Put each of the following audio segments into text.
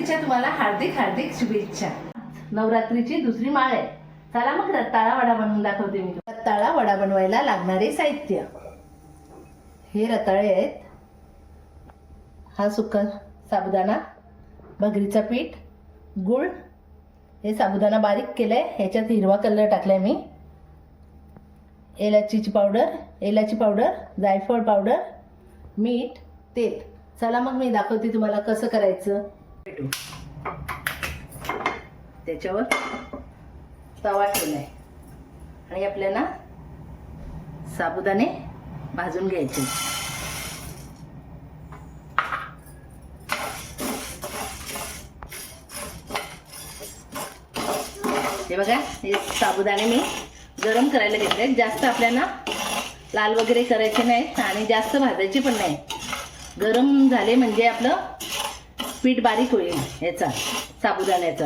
नवरात्रीच्या तुम्हाला हार्दिक हार्दिक शुभेच्छा. नवरात्रीची दुसरी माळ आहे. चला मग रताळा वडा बनवून दाखवते मी रताळा वडा बनवायला लागणारे साहित्य. हे रताळे आहेत. हा सुका साबुदाणा भगरीचा पीठ गुळ. हे साबुदाणा बारीक केलंय. ह्याच्यात हिरवा कलर टाकलाय मी. एलाचीची पावडर एलाची पावडर जायफळ पावडर मीठ तेल. चला मग मी दाखवते तुम्हाला कसं करायचं. भेटू. त्याच्यावर तवा ठेवलाय. आणि आपल्याला साबुदाणे भाजून घ्यायचे. हे बघा हे साबुदाणे मी गरम करायला घेतले. जास्त आपल्याला लाल वगैरे करायचे नाहीत आणि जास्त भाजायचे पण नाही. गरम झाले म्हणजे आपलं पीठ बारीक होईल याचा साबुदाण्याचा.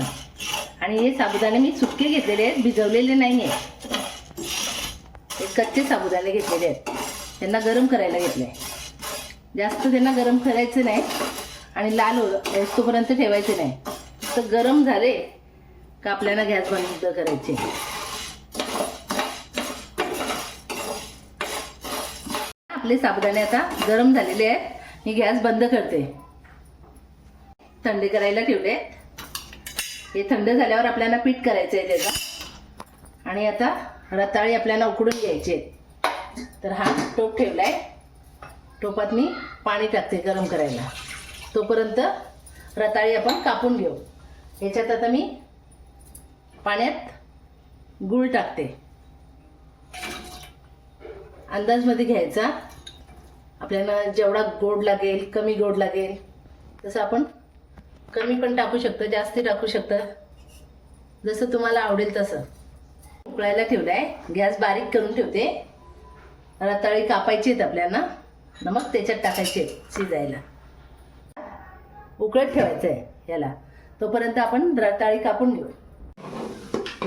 आणि हे साबुदाणे मी सुके घेतलेले आहेत भिजवलेले नाही आहेत हे कच्चे साबुदाणे घेतलेले आहेत. त्यांना गरम करायला घेतले जास्त त्यांना गरम करायचं नाही आणि लाल होतोपर्यंत ठेवायचे नाही. तर गरम झाले का आपल्याला गॅस बंद करायचे. आपले साबुदाणे आता गरम झालेले आहेत. मी गॅस बंद करते. थंडी करायला ठेवले. हे थंड झाल्यावर आपल्याला पीठ करायचं आहे त्याचा. आणि आता रताळी आपल्याला उकडून घ्यायचे तर हा टोप ठेवला आहे टोपात मी पाणी टाकते गरम करायला. तोपर्यंत रताळी आपण कापून घेऊ. याच्यात आता मी पाण्यात गूळ टाकते. अंदाजमध्ये घ्यायचा. आपल्याला जेवढा गोड लागेल कमी गोड लागेल तसं आपण कमी पण टाकू शकतं जास्ती टाकू शकतं. जसं तुम्हाला आवडेल तसं. उकळायला ठेवलं आहे गॅस बारीक करून ठेवते. रताळी कापायची आहेत आपल्याला. मग त्याच्यात टाकायचे आहेत शिजायला. उकळत ठेवायचं आहे याला. तोपर्यंत आपण रताळी कापून घेऊ.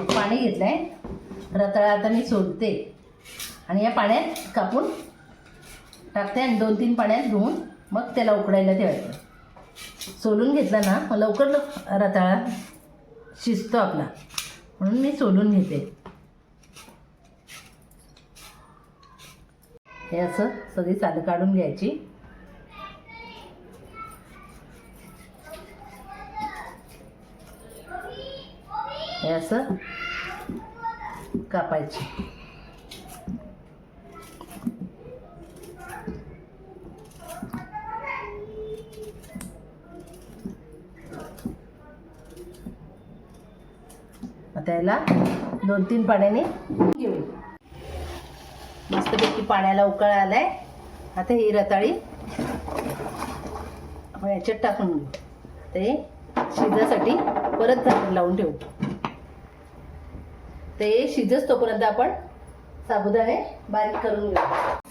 पाणी घेतलं आहे रताळा आता मी सोडते. आणि या पाण्यात कापून टाकते आणि दोन तीन पाण्यात धुवून मग त्याला उकडायला ठेवायचं. सोलून घेतला ना लवकर रताळा शिजतो आपला. म्हणून मी सोलून घेते. हे असं सगळी सालं काढून घ्यायची. हे असं कापायची. त्याला. दोन तीन पाण्याने घेऊ मस्तपैकी पाण्याला उकळ आलाय. आता ही रताळी आपण याच्यात टाकून घेऊ. ते शिजासाठी परत झाकण लावून ठेवू. ते शिजस तोपर्यंत आपण साबुदाणे बारीक करून घेऊ.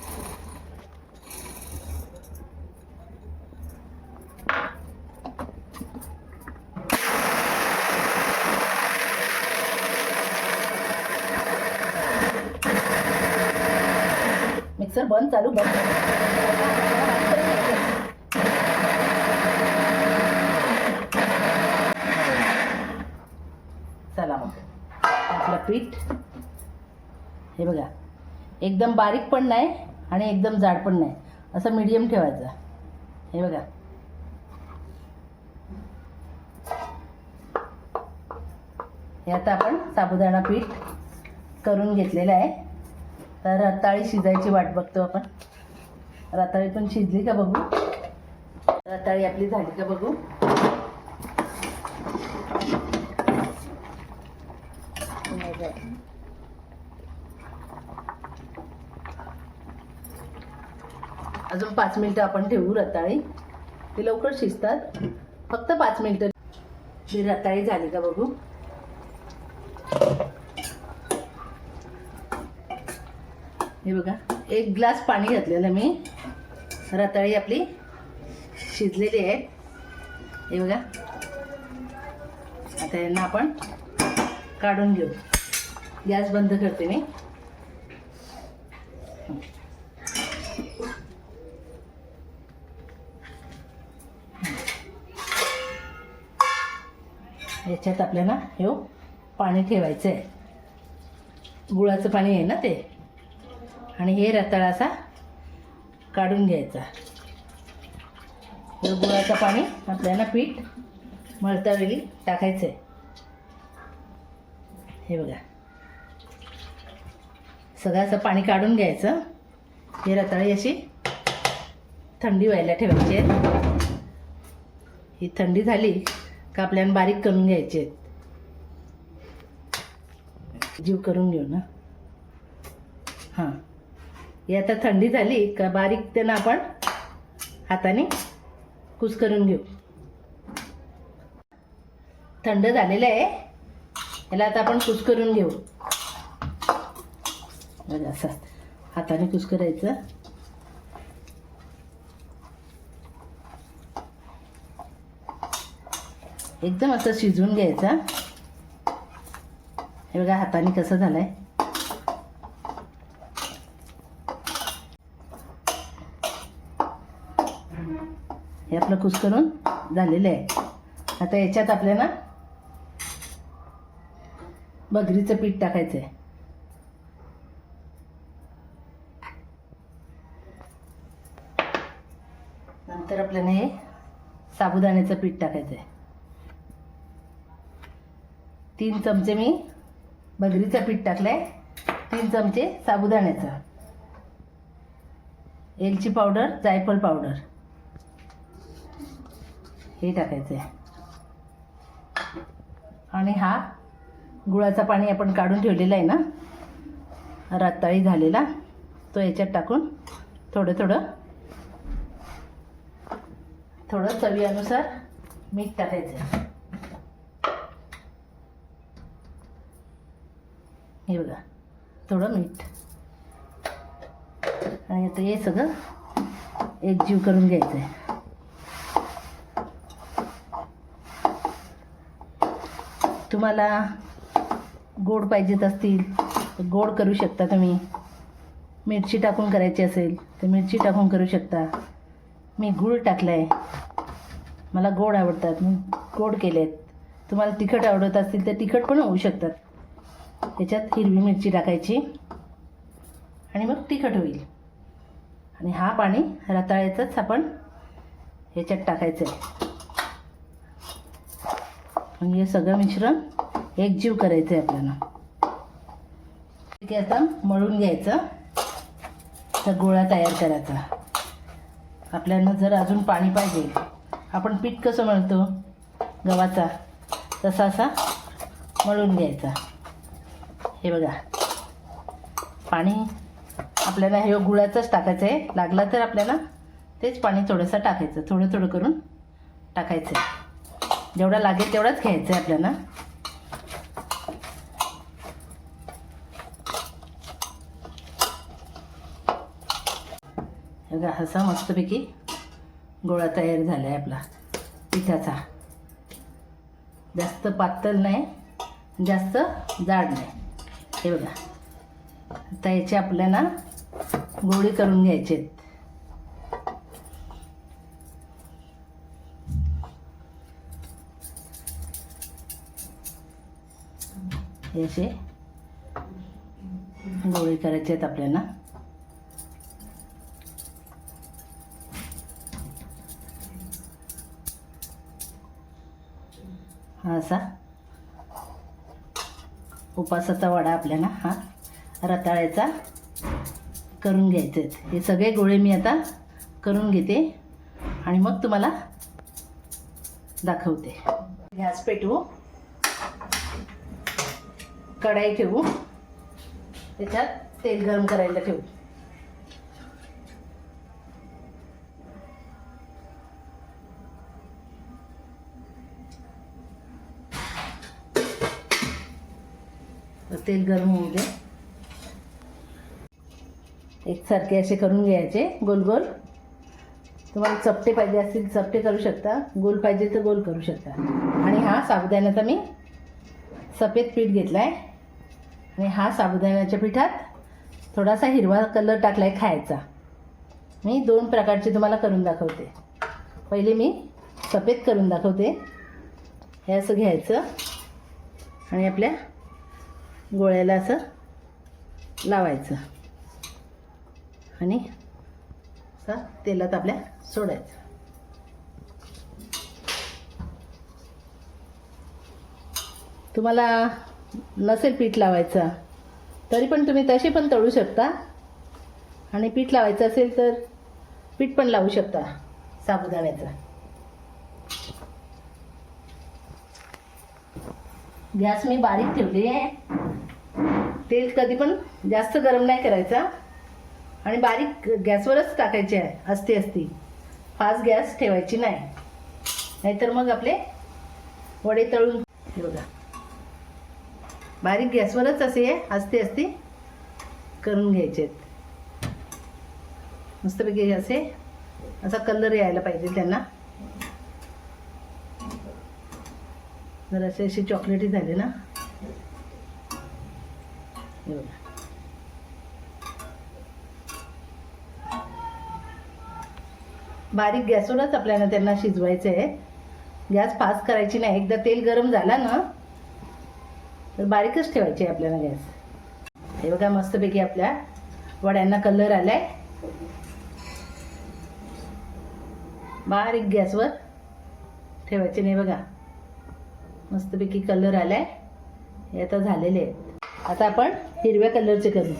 पण चालू बंद चला मग. आपलं पीठ. हे बघा. एकदम बारीक पण नाही आणि एकदम जाड पण नाही. असं मीडियम ठेवायचं. हे बघा. हे आता आपण साबुदाणा पीठ करून घेतलेलं आहे. तर रताळी शिजायची वाट बघतो आपण. रताळी पण शिजली का बघू? रताळी आपली झाली का बघू? अजून पाच मिनिटं आपण ठेवू रताळी. ते लवकर शिजतात. फक्त पाच मिनिटं. रताळी झाली का बघू? हे बघा एक ग्लास पाणी घातलेलं मी. रताळी आपली शिजलेली आहे. हे बघा. आता यांना आपण काढून घेऊ. गॅस बंद करते मी. याच्यात आपल्याला हे हो, पाणी ठेवायचं आहे गुळाचं पाणी आहे ना ते? आणि हे रताळा असा काढून घ्यायचा. हे गुळाचं पाणी आपल्याला पीठ मळता वेळी टाकायचं आहे हे बघा. सगळं असं पाणी काढून घ्यायचं. हे रताळी अशी थंडी व्हायला ठेवायची आहे. ही थंडी झाली का आपल्याला बारीक करून घ्यायचे आहेत. जीव करून घेऊ ना. हां. ही आता थंडी झाली का बारीक त्यांना आपण हाताने कुस करून घेऊ. थंड झालेलं आहे. याला आता आपण कुस करून घेऊ. बघा असं हाताने कुस करायचं. एकदम असं शिजवून घ्यायचा. हे बघा हाताने कसं झालंय. आहे आपलं कुस्करून झालेलं आहे. आता याच्यात आपल्याला बगरीचं पीठ टाकायचं आहे नंतर आपल्याला हे साबुदाण्याचं पीठ टाकायचं आहे तीन चमचे मी बगरीचं पीठ टाकलंय. तीन चमचे साबुदाण्याचं. एलची पावडर जायफळ पावडर. हे टाकायचं आहे. आणि हा गुळाचा पाणी आपण काढून ठेवलेला आहे ना? रताळी झालेला. तो याच्यात टाकून थोडं थोडं थोडं चवीनुसार मीठ टाकायचं आहे. हे बघा थोडं मीठ. आणि आता हे सगळं एकजीव करून घ्यायचं आहे. तुम्हाला गोड पाहिजेत असतील तर गोड करू शकता तुम्ही. मिरची टाकून करायची असेल तर मिरची टाकून करू शकता. मी गूळ टाकला आहे मला गोड आवडतात मी गोड केले आहेत तुम्हाला तिखट आवडत असतील तर तिखट पण होऊ शकतात. त्याच्यात हिरवी मिरची टाकायची. आणि मग तिखट होईल. आणि हा पाणी रताळ्याचंच आपण ह्याच्यात टाकायचं आहे मग हे सगळं मिश्रण एकजीव करायचं आहे आपल्याला. ठीक आहे आता मळून घ्यायचं. तर गोळा तयार करायचा. आपल्याला जर अजून पाणी पाहिजे आपण पीठ कसं मळतो? गव्हाचा. तसा असा मळून घ्यायचा. हे बघा. पाणी आपल्याला हे गुळाचंच टाकायचं आहे लागला तर आपल्याला तेच पाणी थोडंसं टाकायचं. थोडं थोडं करून टाकायचं आहे जेवढा लागेल तेवढाच घ्यायचं आहे आपल्याला बघा असा मस्तपैकी गोळा तयार झाला आहे आपला पिठाचा. जास्त पातळ नाही जास्त जाड नाही. हे बघा आता याचे आपल्याला गोळी करून घ्यायचे आहेत हे असे गोळे करायचे आहेत आपल्याला. हा असा उपासाचा वडा आपल्याला हा रताळ्याचा करून घ्यायचे आहेत. हे सगळे गोळे मी आता करून घेते आणि मग तुम्हाला दाखवते. गॅस पेटवू. कढाई ठेवू. त्याच्यात तेल गरम करायला ठेवू. तेल गरम होऊ दे. एकसारखे असे करून घ्यायचे गोल गोल. तुम्हाला चपटे पाहिजे असतील चपटे करू शकता. गोल पाहिजे तर गोल करू शकता. आणि हा साबुदाण्याचा मी सफेद पीठ घेतला आहे आणि हा साबुदाण्याच्या पिठात थोडासा हिरवा कलर टाकला आहे खायचा. मी दोन प्रकारचे तुम्हाला करून दाखवते. पहिले मी सफेद करून दाखवते. हे असं घ्यायचं. आणि आपल्या गोळ्याला असं लावायचं. आणि असं तेलात आपल्या सोडायचं. तुम्हाला नसेल पीठ लावायचं. तरी पण तुम्ही तसे पण तळू शकता. आणि पीठ लावायचं असेल तर पीठ पण लावू शकता साबुदाण्याचं. गॅस मी बारीक ठेवली आहे. तेल कधी पण जास्त गरम नाही करायचा. आणि बारीक गॅसवरच टाकायचे आहे असते असती. फास्ट गॅस ठेवायची नाही. नाहीतर मग आपले वडे तळून हे बघा. बारीक गॅसवरच असे असते असते करून घ्यायचे आहेत. मस्तपैकी असे असा कलर यायला पाहिजे त्यांना. जर असे असे चॉकलेटी झाले ना. बारीक गॅसवरच आपल्याला त्यांना शिजवायचं आहे गॅस फास्ट करायची नाही. एकदा तेल गरम झाला ना तर बारीकच ठेवायची आहे आपल्याला गॅस. हे बघा मस्तपैकी आपल्या वड्यांना कलर आलाय. बारीक गॅसवर ठेवायचे नाही बघा. मस्तपैकी कलर आलाय. हे आता झालेले आहेत. आता आपण हिरव्या कलरचे करू.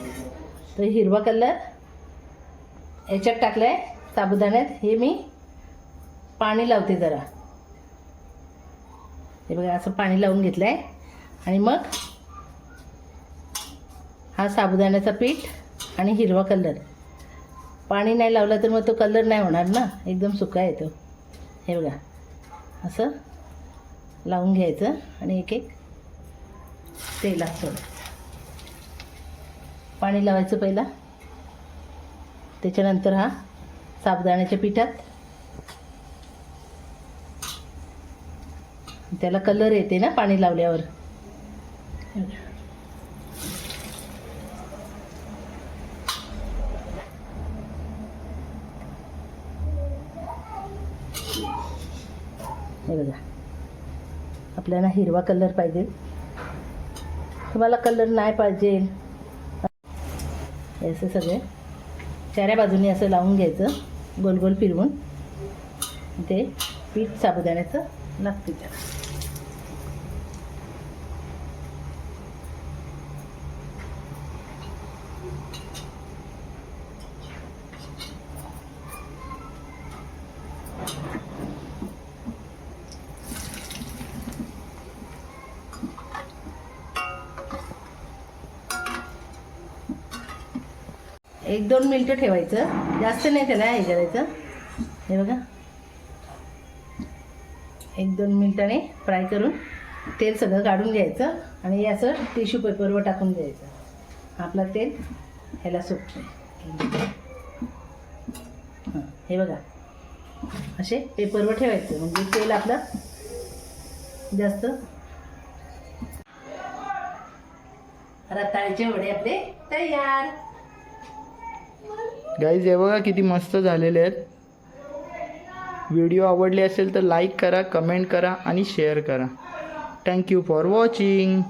तर हिरवा कलर याच्यात टाकलाय साबुदाण्यात. हे मी पाणी लावते जरा. हे बघा असं पाणी लावून घेतलं आहे आणि मग हा साबुदाण्याचा पीठ आणि हिरवा कलर. पाणी नाही लावलं तर मग तो कलर नाही होणार ना? एकदम सुका येतो हे बघा. असं लावून घ्यायचं आणि एक एक तेलात सोडायचं. पाणी लावायचं पहिला. त्याच्यानंतर हा साबुदाण्याच्या पिठात. त्याला कलर येते ना पाणी लावल्यावर? हे बघा. आपल्याला हिरवा कलर पाहिजे. तुम्हाला कलर नाही पाहिजे. असं सगळे. चाऱ्या बाजूनी असं लावून घ्यायचं. गोल गोल फिरवून. ते पीठ साबुदाण्याचं लागते त्याला. एक दोन मिनटं ठेवायचं. जास्त नाही त्याला हे करायचं. हे बघा. एक दोन मिनटाने फ्राय करून तेल सगळं काढून घ्यायचं आणि याचं असं टिश्यू पेपरवर टाकून द्यायचं आपलं तेल ह्याला सुटते हां हे बघा. असे पेपरवर ठेवायचं. म्हणजे तेल आपलं जास्त. रताळ्याचे वडे आपले तयार. गाईज हे बघा किती मस्त झालेले आहेत. व्हिडिओ आवडले असेल तर लाईक करा कमेंट करा आणि शेअर करा. Thank you for watching